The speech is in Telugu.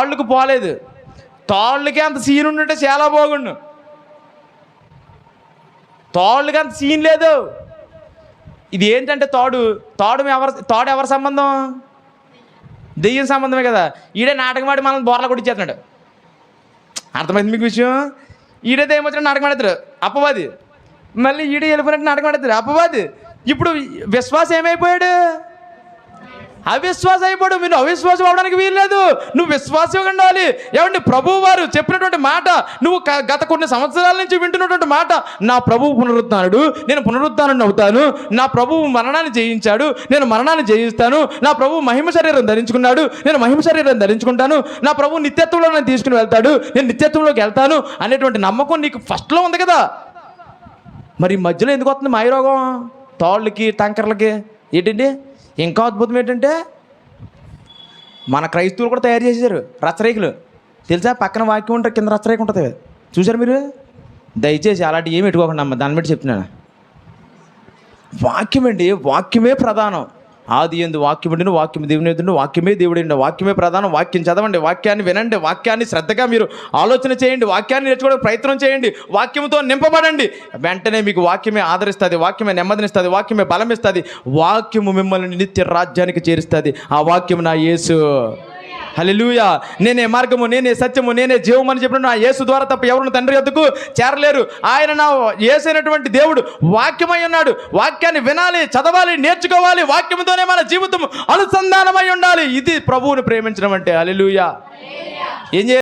తాళ్ళకు పోలేదు. తాళ్ళకి అంత సీన్ ఉండుంటే చాలా బాగుండు. తాళ్ళకి అంత సీన్ లేదు. ఇది ఏంటంటే తాడు తాడు ఎవరు తాడు ఎవరి సంబంధం? దెయ్యం సంబంధమే కదా. ఈడే నాటకమాడి మనల్ని బోర్ల కొట్టించేస్తున్నాడు అర్థమైంది మీకు విషయం? ఈడే దెయ్యం నాటకం ఆడతారు అప్పవాది మళ్ళీ ఈడే వెళ్ళిపోయినట్టు నాటకం ఆడతారు అప్పవాది ఇప్పుడు విశ్వాసం ఏమైపోయాడు? అవిశ్వాసం అయిపోడు మీరు అవిశ్వాసం అవడానికి వీల్లేదు. నువ్వు విశ్వాసం ఉండాలి. ఏమండి ప్రభువు వారు చెప్పినటువంటి మాట నువ్వు గత కొన్ని సంవత్సరాల నుంచి వింటున్నటువంటి మాట నా ప్రభువు పునరుద్ధానుడు నేను పునరుద్ధానుడు అవుతాను. నా ప్రభువు మరణాన్ని జయించాడు నేను మరణాన్ని జయిస్తాను. నా ప్రభువు మహిమ శరీరం ధరించుకున్నాడు నేను మహిమ శరీరం ధరించుకుంటాను. నా ప్రభు నిత్యత్వంలో నేను తీసుకుని వెళ్తాడు నేను నిత్యత్వంలోకి వెళ్తాను అనేటువంటి నమ్మకం నీకు ఫస్ట్లో ఉంది కదా. మరి మధ్యలో ఎందుకు వస్తుంది మాయరోగం? తాళ్ళకి టంకర్లకి ఏంటండి? ఇంకా అద్భుతం ఏంటంటే మన క్రైస్తవులు కూడా తయారు చేశారు రచ్చరేకులు తెలుసా? పక్కన వాక్యం ఉంటారు కింద రచ్చరేకు ఉంటుంది చూసారు మీరు? దయచేసి అలాంటి ఏమి పెట్టుకోకుండా అమ్మ దాన్ని బట్టి చెప్తున్నాను. వాక్యం అండి వాక్యమే ప్రధానం. ఆది ఎందు వాక్యం ఉండిన వాక్యం దేవుని వాక్యమే దేవుడు వాక్యమే ప్రధానం వాక్యం చదవండి వాక్యాన్ని వినండి వాక్యాన్ని శ్రద్ధగా మీరు ఆలోచన చేయండి వాక్యాన్ని నేర్చుకోవడానికి ప్రయత్నం చేయండి వాక్యంతో నింపబడండి. వెంటనే మీకు వాక్యమే ఆదరిస్తుంది వాక్యమే నెమ్మదినిస్తుంది వాక్యమే బలమిస్తుంది వాక్యము మిమ్మల్ని నిత్య రాజ్యానికి చేరుస్తుంది. ఆ వాక్యం నా యేసు. హలెలుయా నేనే మార్గము నేనే సత్యము నేనే జీవము అని చెప్పిన నా యేసు ద్వారా తప్ప ఎవరు తండ్రి యొద్దకు చేరలేరు. ఆయన నా యేసైనటువంటి దేవుడు వాక్యమై ఉన్నాడు. వాక్యాన్ని వినాలి చదవాలి నేర్చుకోవాలి. వాక్యంతోనే మన జీవితం అనుసంధానమై ఉండాలి. ఇది ప్రభువుని ప్రేమించడం అంటే. హల్లెలూయా. ఏం చేయాలి